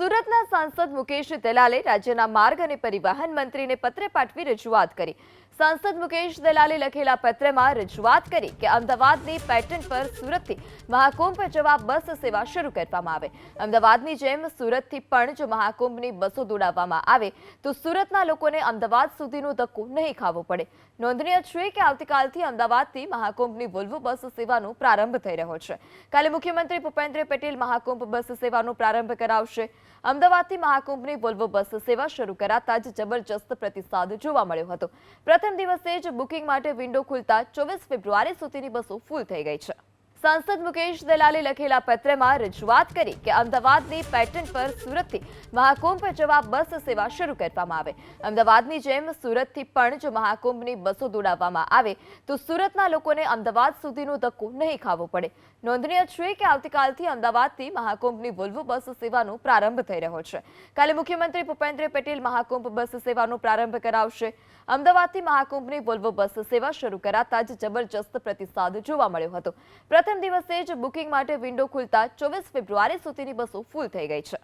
સુરતના સાંસદ મુકેશ દલાલે રાજ્યના માર્ગ અને પરિવહન મંત્રીને પત્ર પાઠવી રજૂઆત કરી. સાંસદ મુકેશ દલાલે લખેલા પત્રમાં રજૂઆત કરી કે અમદાવાદની પેટર્ન પર સુરતથી મહાકુંભ જવા બસ સેવા શરૂ કરવામાં આવે. અમદાવાદની જેમ સુરતથી પણ જો મહાકુંભની બસો દોડાવવામાં આવે, તો સુરતના લોકોને અમદાવાદ સુધીનો ધક્કો નહીં ખાવો પડે. નોંધનીય છે કે આવતીકાલથી અમદાવાદથી મહાકુંભની વોલ્વો બસ સેવાનો પ્રારંભ થઈ રહ્યો છે. કાલે મુખ્યમંત્રી ભૂપેન્દ્ર પટેલ મહાકુંભ બસ સેવાનો પ્રારંભ કરાવશે. અમદાવાદથી મહાકુંભની વોલ્વો બસ સેવા શરૂ કરાતા જ જબરજસ્ત પ્રતિસાદ જોવા મળ્યો હતો. પ્રથમ દિવસે જ બુકિંગ માટે વિન્ડો ખુલતા ચોવીસ ફેબ્રુઆરી સુધીની બસો ફૂલ થઈ ગઈ છે. સાંસદ મુકેશ દલાલે લખેલા પત્રમાં રજૂઆત કરી કે અમદાવાદની પેટર્ન પર સુરતથી મહાકુંભ જવા બસ સેવા શરૂ કરવામાં આવે. અમદાવાદની જેમ સુરતથી પણ જો મહાકુંભની બસો દોડાવવામાં આવે, તો સુરતના લોકોને અમદાવાદ સુધીનો ધક્કો નહીં ખાવો પડે. નોંધનીય છે કે આવતીકાલથી અમદાવાદથી મહાકુંભની વોલ્વો બસ સેવાનો પ્રારંભ થઈ રહ્યો છે. કાલે મુખ્યમંત્રી ભૂપેન્દ્ર પટેલ મહાકુંભ બસ સેવાનો પ્રારંભ કરાવશે. અમદાવાદથી મહાકુંભની વોલ્વો બસ સેવા શરૂ કરાતા જ જબરજસ્ત પ્રતિસાદ જોવા મળ્યો હતો. પ્રથમ દિવસે જ બુકિંગ માટે વિન્ડો ખુલતા ચોવીસ ફેબ્રુઆરી સુધીની બસો ફૂલ થઈ ગઈ છે.